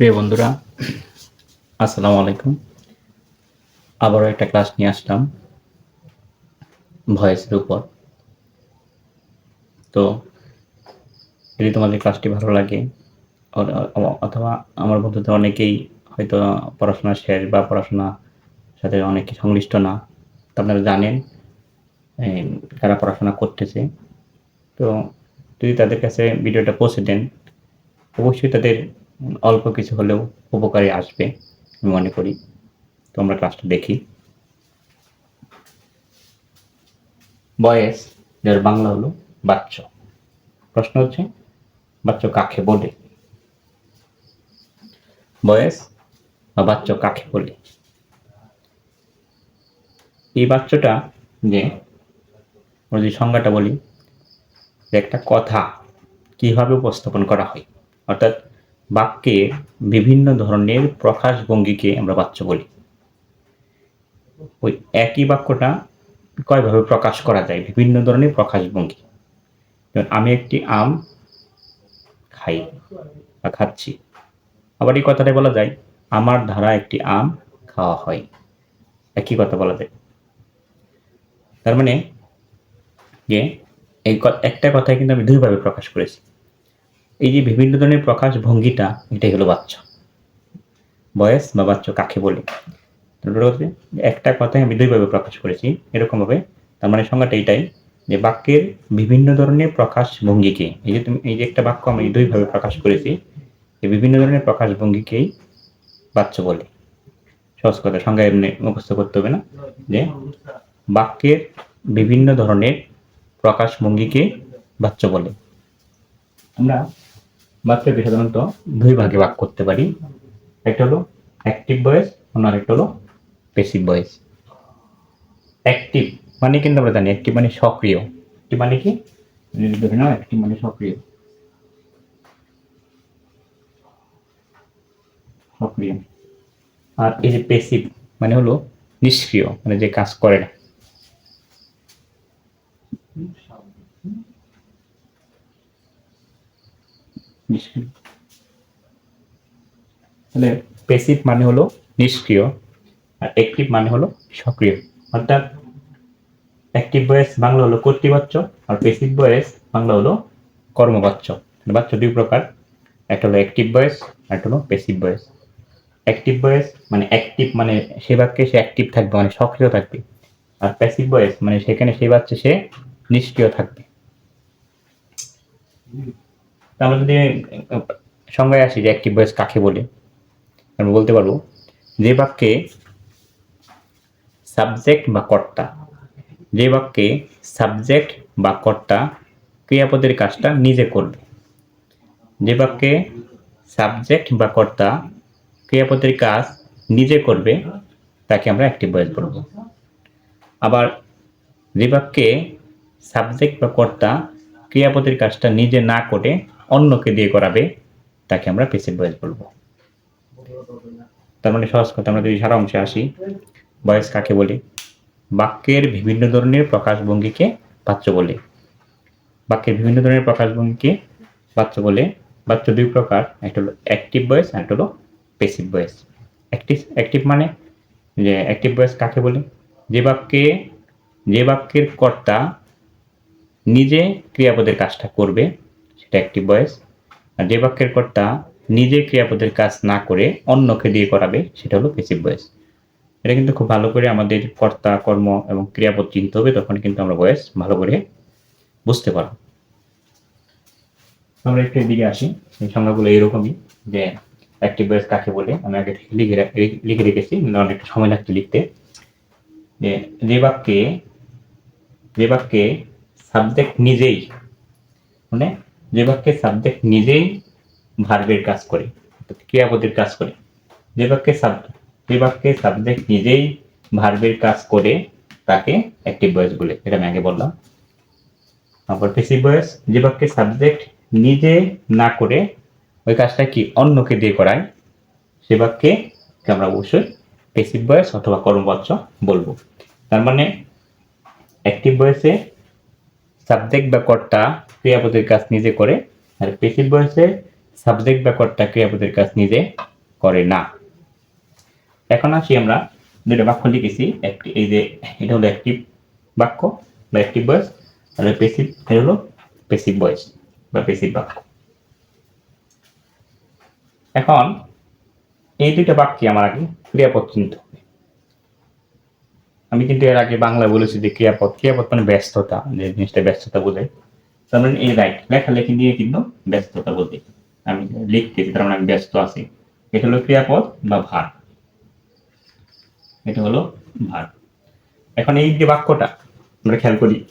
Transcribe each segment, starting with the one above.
প্রিয় বন্ধুরা, আসসালামু আলাইকুম। আবারও একটা ক্লাস নিয়ে আসলাম, ভয়েসের উপর। তো যদি তোমাদের ক্লাসটি ভালো লাগে অথবা আমার বন্ধুদের অনেকেই হয়তো পড়াশোনা শেষ বা পড়াশোনা সাথে অনেকে সংশ্লিষ্ট না, তো আপনারা জানেন কারা পড়াশোনা করতেছে। তো যদি তাদের কাছে ভিডিওটা পৌঁছে দেন, অবশ্যই তাদের অল্প কিছু হলেও উপকারে আসবে, আমি মনে করি। তো আমরা ক্লাসটা দেখি। বয়েস যার বাংলা হলো বাচ্চা। প্রশ্ন হচ্ছে, বাচ্চা কাকে বলে? বয়েস, বা বাচ্চা কাকে বলে? এই বাচ্চাটা যে, আমরা যদি সংজ্ঞাটা বলি একটা কথা কীভাবে উপস্থাপন করা হয়, অর্থাৎ বাক্যে বিভিন্ন ধরনের প্রকাশভঙ্গিকে আমরা বাচ্চা বলি। ওই একই বাক্যটা কয়ভাবে প্রকাশ করা যায়? বিভিন্ন ধরনের প্রকাশভঙ্গি। যেমন, আমি একটি আম খাই বা খাচ্ছি। আবার এই কথাটা বলা যায়, আমার ধারা একটি আম খাওয়া হয়। একই কথা বলা যায়। তার মানে যে এই একটা কথাই কিন্তু আমি দুইভাবে প্রকাশ করেছি। এই যে বিভিন্ন ধরনের প্রকাশ ভঙ্গিটা এটাই হলো বাচ্চা। বয়স বা বাচ্চা কাকে বলে? যে একটা কথাই আমি দুইভাবে প্রকাশ করেছি, এরকমভাবে। তার মানে সংজ্ঞাটা এটাই যে বাক্যের বিভিন্ন ধরনের প্রকাশ ভঙ্গিকে, এই যে তুমি এই যে একটা বাক্য আমি দুইভাবে প্রকাশ করেছি এই বিভিন্ন ধরনের প্রকাশ ভঙ্গিকেই বাচ্চা বলে। সহজ কথা, সংজ্ঞা এমনি মুখস্থ করতে হবে না। যে বাক্যের বিভিন্ন ধরনের প্রকাশ ভঙ্গিকে বাচ্চা বলে। আমরা বাচ্চাকে সাধারণত দুই ভাগে ভাগ করতে পারি। একটা হলো অ্যাক্টিভ বয়েস অন্য আরেকটা হলো পেসিভ বয়েস অ্যাক্টিভ মানে কিন্তু আমরা জানি অ্যাক্টিভ মানে সক্রিয়। অ্যাক্টিভ মানে কি? ধরে নাও অ্যাক্টিভ মানে সক্রিয়। সক্রিয়। আর এই যে পেসিভ মানে হলো নিষ্ক্রিয় মানে যে কাজ করে না নিষ্ক্রিয় তাহলে পেসিভ মানে হলো নিষ্ক্রিয় আর অ্যাক্টিভ মানে হলো সক্রিয়। অর্থাৎ অ্যাক্টিভ বয়েস বাংলা হলো কর্তৃবাচ্য আর পেসিভ বয়েস বাংলা হলো কর্মবাচ্য বাচ্য দুই প্রকার। একটা হলো অ্যাক্টিভ বয়েস আর একটা হলো পেসিভ বয়েস অ্যাক্টিভ বয়েস মানে অ্যাক্টিভ মানে সে বাক্যে সে অ্যাক্টিভ থাকবে মানে সক্রিয় থাকবে। আর প্যাসিভ বয়েস মানে সেখানে সেই বাচ্চা সে নিষ্ক্রিয় থাকবে। আমরা যদি সংজ্ঞায় আসি যে অ্যাক্টিভ বয়েস কাকে বলে আমরা বলতে পারব যে বাক্যে সাবজেক্ট বা কর্তা, যে বাক্যে সাবজেক্ট বা কর্তা ক্রিয়াপদের কাজটা নিজে করবে। যে বাক্যে সাবজেক্ট বা কর্তা ক্রিয়াপদের কাজ নিজে করবে, তাকে আমরা অ্যাক্টিভ ভয়েস বলব। আবার যে বাক্যে সাবজেক্ট বা কর্তা ক্রিয়াপদের কাজটা নিজে না করে অন্যকে দিয়ে করাবে, তাকে আমরা পেসিভ ভয়েস বলব। তার মানে সহজ কথা, আমরা যদি সারা অংশে আসি বয়স কাকে বলে? বাক্যের বিভিন্ন ধরনের প্রকাশভঙ্গিকে বাচ্চ বলে। বাক্যের বিভিন্ন ধরনের প্রকাশভঙ্গিকে বাচ্চ বলে বাচ্চ দুই প্রকার, একটা হলো অ্যাক্টিভ বয়েস আর একটা হলো পেসিভ বয়েস অ্যাক্টিভ অ্যাক্টিভ মানে যে অ্যাক্টিভ বয়েস কাকে বলে? যে বাক্যে, যে বাক্যের কর্তা নিজে ক্রিয়াপদের কাজটা করবে সেটা অ্যাক্টিভ বয়েস। আর যে বাক্যের কর্তা নিজে ক্রিয়াপদের কাজ না করে অন্যকে দিয়ে করাবে, সেটা হলো পেসিভ বয়েস। এটা কিন্তু খুব ভালো করে আমাদের কর্তা, কর্ম এবং ক্রিয়াপদ চিনতে হবে, তখন কিন্তু আমরা বয়স ভালো করে বুঝতে পারব। আমরা একটু এদিকে আসি, এই সংজ্ঞাগুলো এরকমই যে অ্যাক্টিভ বয়েস কাকে বলে, আমি আগে লিখে লিখে রেখেছি অনেকটা সময় লাগতো লিখতে। যে যে বাক্যে যে বাক্যে সাবজেক্ট নিজেই মানে যে বাক্যে সাবজেক্ট নিজেই ভার্বের কাজ করে ক্রিয়াপদের কাজ করে। যে বাক্যে সাব যে বাক্যে সাবজেক্ট নিজেই ভার্বের কাজ করে, তাকে অ্যাক্টিভ ভয়েস বলে। এটা আমি আগে বললাম। তারপর পেসিভ ভয়েস যে বাক্যে সাবজেক্ট নিজে না করে ওই কাজটা কি অন্যকে দিয়ে করায়, সে বাক্যে আমরা অবশ্যই পেসিভ ভয়েস অথবা কর্মবাচ্য বলব। তার মানে অ্যাক্টিভ ভয়েসে সাবজেক্ট বা কর্তা ক্রিয়াপদের কাজ নিজে করে, আর পেসিভ ভয়েসে সাবজেক্ট বা কর্তা ক্রিয়াপদের কাজ নিজে করে না। এখন আসি আমরা দুটো বাক্য লিখেছি, একটি এই যে এটা হলো একটি বাক্য বা অ্যাক্টিভ ভয়েস আর পেসিভ এটা হলো পেসিভ ভয়েস বা পেসিভ বাক্য। এখন এই দুইটা বাক্যে আমার আগে ক্রিয়াপদ চিনতে আমি কিন্তু এর আগে বাংলা বলেছি যে ক্রিয়াপদ ক্রিয়াপদ মানে ব্যস্ততা, যে জিনিসটা ব্যস্ততা বোঝায়। তার মানে এই রাইট লেখালেখি নিয়ে কিন্তু ব্যস্ততা বলতে আমি লিখতেছি তার মানে আমি ব্যস্ত আছি। এটা হলো ক্রিয়াপদ বা ভার। এটা হলো ভার। এখন এই যে বাক্যটা, আমরা খেয়াল করি।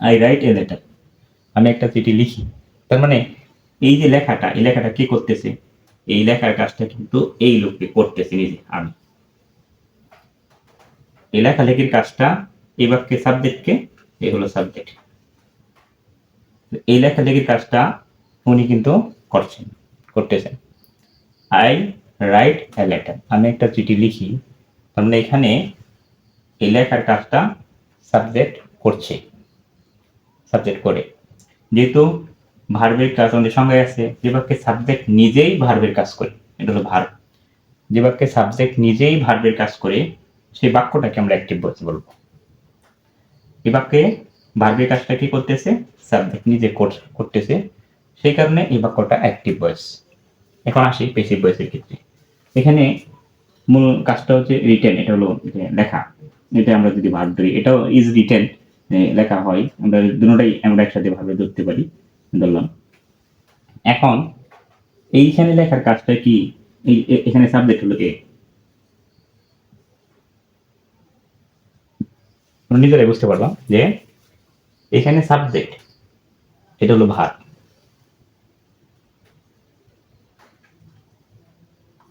আই রাইট এ লেটার আমি একটা চিঠি লিখি। তার মানে এই যে লেখাটা, এই লেখাটা কি করতেছে? এই লেখার কাজটা কিন্তু এই লোককে করতেছে নিজে, আমি। এই লেখালেখির কাজটা এই বাক্যের সাবজেক্টকে এই হলো সাবজেক্ট এই লেখালেখির কাজটা উনি কিন্তু করছেন, করতেছেন। আই রাইট এ লেটার আমি একটা চিঠি লিখি, তার মানে এখানে এই লেখার কাজটা সাবজেক্ট করছে সাবজেক্ট করে। যেহেতু ভার্বের কাজ আমাদের সঙ্গে আছে, যে বাক্যে সাবজেক্ট নিজেই ভার্বের কাজ করে, এটা হলো ভার্ব যে বাক্যে সাবজেক্ট নিজেই ভার্বের কাজ করে সেই বাক্যটাকে আমরা অ্যাক্টিভ ভয়েস বলব। এই বাক্যে ভার্বের কাজটা কি করতেছে? সাবজেক্ট নিজে করতেছে। সেই কারণে এই বাক্যটা অ্যাক্টিভ ভয়েস এখন আসি পেসিভ ভয়েসের ক্ষেত্রে। এখানে মূল কাজটা হচ্ছে রিটেন এটা হলো লেখা। এটা আমরা যদি ভাগ ধরি, এটাও ইজ রিটেন লেখা হয়। আমরা দুটোটাই আমরা একসাথে ভাবে ধরতে পারি। ধরলাম। এখন এইখানে লেখার কাজটা কি? এখানে সাবজেক্ট হলো এ নিজেরাই বুঝতে পারলাম যে এখানে সাবজেক্ট এটা হলো ভার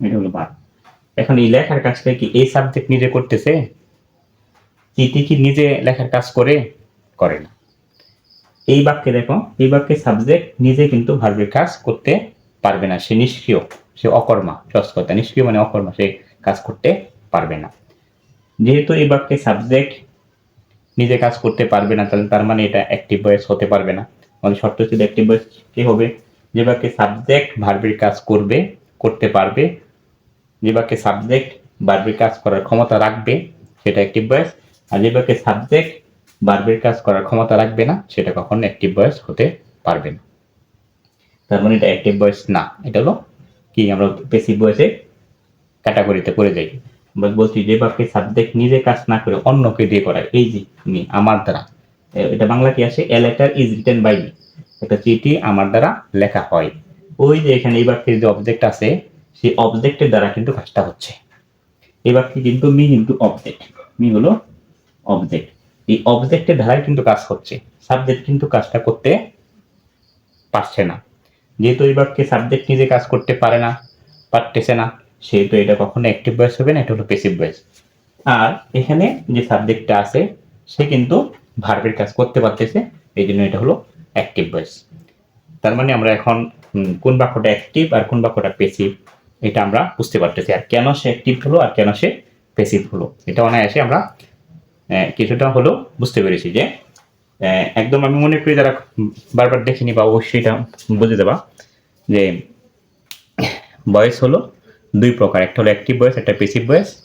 এটা হলো ভার এখন এই লেখার কাজটা কি এই সাবজেক্ট নিজে করতেছে? চিঠি কি নিজে লেখার কাজ করে? করে না। এই বাক্যে দেখো, এই বাক্যে সাবজেক্ট নিজে কিন্তু ভার্বের কাজ করতে পারবে না। সে নিষ্ক্রিয়, সে অকর্মা নিষ্ক্রিয় মানে অকর্মা, সে কাজ করতে পারবে না। যেহেতু এই বাক্যে সাবজেক্ট নিজে কাজ করতে পারবে না, তাহলে তার মানে এটা অ্যাক্টিভ ভয়েস হতে পারবে না। মানে শর্ত ছিল অ্যাক্টিভ ভয়েস কি হবে? যে বাক্যে সাবজেক্ট ভার্বের কাজ করবে, করতে পারবে, যে বাক্যে সাবজেক্ট ভার্বের কাজ করার ক্ষমতা রাখবে, সেটা অ্যাক্টিভ ভয়েস আর যে বাক্যে সাবজেক্ট ভার্বের কাজ করার ক্ষমতা রাখবে না, সেটা কখনো অ্যাক্টিভ ভয়েস হতে পারবে না। তার মানে এটা অ্যাক্টিভ ভয়েস না। এটা হলো কি? আমরা পেসিভ ভয়েসে ক্যাটাগরিতে করে যাই। বলছি যে বাক্যে সাবজেক্ট নিজে কাজ না করে অন্যকে দিয়ে করায়। এই যে মি আমার দ্বারা। এটা বাংলা কি আসে? A letter is written by me একটা চিঠি আমার দ্বারা লেখা হয়। ওই যে এখানে এই বাক্যের যে অবজেক্ট আছে, সেই অবজেক্টের দ্বারা কিন্তু কাজটা হচ্ছে। এই বাক্যে কিন্তু মি কিন্তু অবজেক্ট মি হলো অবজেক্ট এই অবজেক্টের দ্বারাই কিন্তু কাজ হচ্ছে। সাবজেক্ট কিন্তু কাজটা করতে পারছে না। যেহেতু এই বাক্যে সাবজেক্ট নিজে কাজ করতে পারে না, পারতেছে না সেহেতু এটা কখনো অ্যাক্টিভ ভয়েস হবে না, এটা হলো পেসিভ ভয়েস আর এখানে যে সাবজেক্টটা আছে, সে কিন্তু ভার্বের কাজ করতে পারতেছে, এই জন্য এটা হলো অ্যাক্টিভ ভয়েস তার মানে আমরা এখন কোন বাক্যটা অ্যাক্টিভ আর কোন বাক্যটা পেসিভ এটা আমরা বুঝতে পারতেছি। আর কেন সে অ্যাক্টিভ হলো আর কেন সে পেসিভ হলো, এটা অনায়াসে আমরা কিছুটা হলো বুঝতে পেরেছি যে একদম আমি মনে করি যারা বারবার দেখিনি বা অবশ্যই এটা বুঝে দেবা যে বয়স হলো দুই প্রকার। একটা হলো অ্যাক্টিভ বয়স একটা পেসিভ বয়স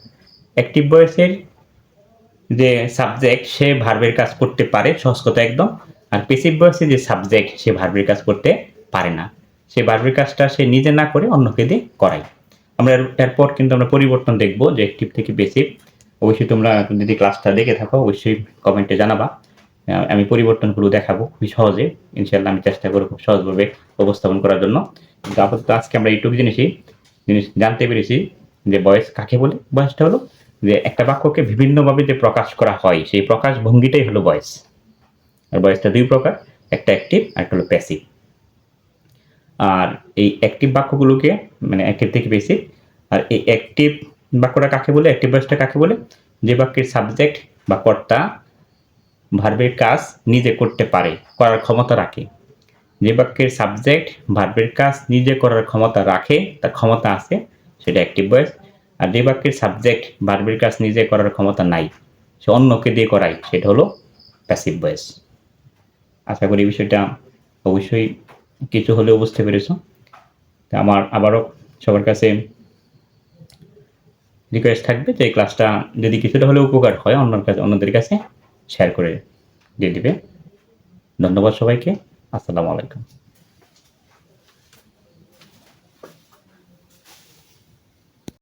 অ্যাক্টিভ বয়সের যে সাবজেক্ট সে ভার্বের কাজ করতে পারে, সহজ কথা একদম। আর পেসিভ বয়সে যে সাবজেক্ট সে ভার্বের কাজ করতে পারে না। সে ভার্বের কাজটা সে নিজে না করে অন্যকে দিয়ে করায়। আমরা এর- এরপর কিন্তু আমরা পরিবর্তন দেখব যে অ্যাক্টিভ থেকে পেসিভ অবশ্যই তোমরা যদি ক্লাসটা দেখে থাকো, অবশ্যই কমেন্টে জানাবা। আমি পরিবর্তনগুলো দেখাবো খুবই সহজে। ইনশাল্লাহ আমি চেষ্টা করব খুব সহজভাবে উপস্থাপন করার জন্য। কিন্তু আপাতত আজকে আমরা এইটুকু জিনিসই জিনিস জানতে পেরেছি যে বয়স কাকে বলে? বয়সটা হলো যে একটা বাক্যকে বিভিন্নভাবে যে প্রকাশ করা হয়, সেই প্রকাশ ভঙ্গিটাই হলো বয়স। আর বয়সটা দুই প্রকার, একটা অ্যাক্টিভ আর একটা হলো প্যাসিভ আর এই অ্যাক্টিভ বাক্যগুলোকে মানে অ্যাক্টিভ থেকে বেশি আর এই অ্যাক্টিভ বাক্যটা কাকে বলে? অ্যাক্টিভ বয়সটা কাকে বলে? যে বাক্যের সাবজেক্ট বা কর্তা ভার্বের কাজ নিজে করতে পারে, করার ক্ষমতা রাখে। যে বাক্যের সাবজেক্ট ভার্বের কাজ নিজে করার ক্ষমতা রাখে তার ক্ষমতা আছে, সেটা অ্যাক্টিভ ভয়েস আর যে বাক্যের সাবজেক্ট ভার্বের কাজ নিজে করার ক্ষমতা নাই, সে অন্যকে দিয়ে করায়, সেটা হলো প্যাসিভ ভয়েস আশা করি বিষয়টা অবশ্যই কিছু হলেও বুঝতে পেরেছ। তা আমার আবারও সবার কাছে রিকোয়েস্ট থাকবে যে ক্লাসটা যদি কিছুটা হলেও উপকার হয় অন্যর কাছে, অন্যদের কাছে শেয়ার করে দিয়ে দিবে। ধন্যবাদ সবাইকে। আসসালামু আলাইকুম।